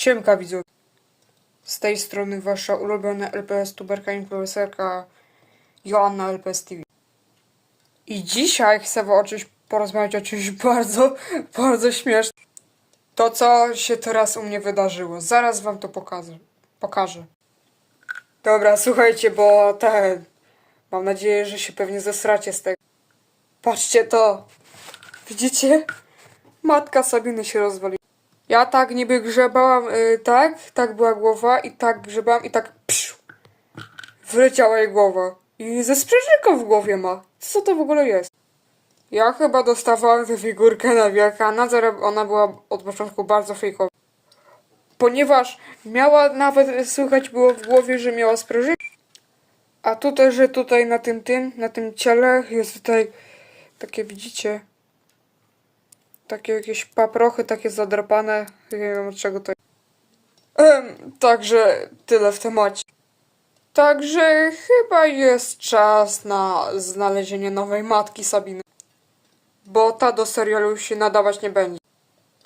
Siemka widzów. Z tej strony wasza ulubiona LPS tuberka influencerka Joanna LPS TV. I dzisiaj chcę o czymś porozmawiać o czymś bardzo, bardzo śmiesznym. To co się teraz u mnie wydarzyło. Zaraz wam to pokażę. pokażę. Dobra, słuchajcie, bo ten... Mam nadzieję, że się pewnie zesracie z tego. Patrzcie to. Widzicie? Matka Sabiny się rozwaliła. Ja tak niby grzebałam, y, tak, tak była głowa i tak grzebałam i tak psiu, wyleciała jej głowa. I ze sprężynką w głowie ma. Co to w ogóle jest? Ja chyba dostawałem tę figurkę na Wielkanoc, ale ona była od początku bardzo fejkowa. Ponieważ miała nawet, słychać było w głowie, że miała sprężynkę. A tutaj, że tutaj na tym tym, na tym ciele jest tutaj takie widzicie, takie jakieś paprochy, takie zadrapane. Nie wiem od czego to. Em, także tyle w temacie. Także chyba jest czas na znalezienie nowej matki Sabiny. Bo ta do serialu się nadawać nie będzie.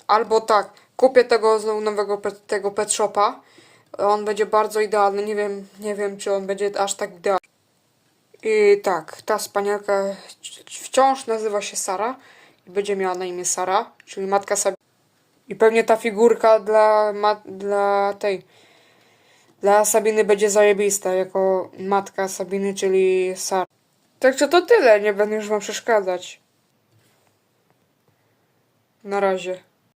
Albo tak, kupię tego nowego pet, tego pet shopa. On będzie bardzo idealny. Nie wiem, nie wiem czy on będzie aż tak idealny. I tak, ta wspaniałka wciąż nazywa się Sara będzie miała na imię Sara, czyli matka Sabiny. I pewnie ta figurka dla, ma, dla tej, dla Sabiny będzie zajebista, jako matka Sabiny, czyli Sara. Także to tyle, nie będę już wam przeszkadzać. Na razie.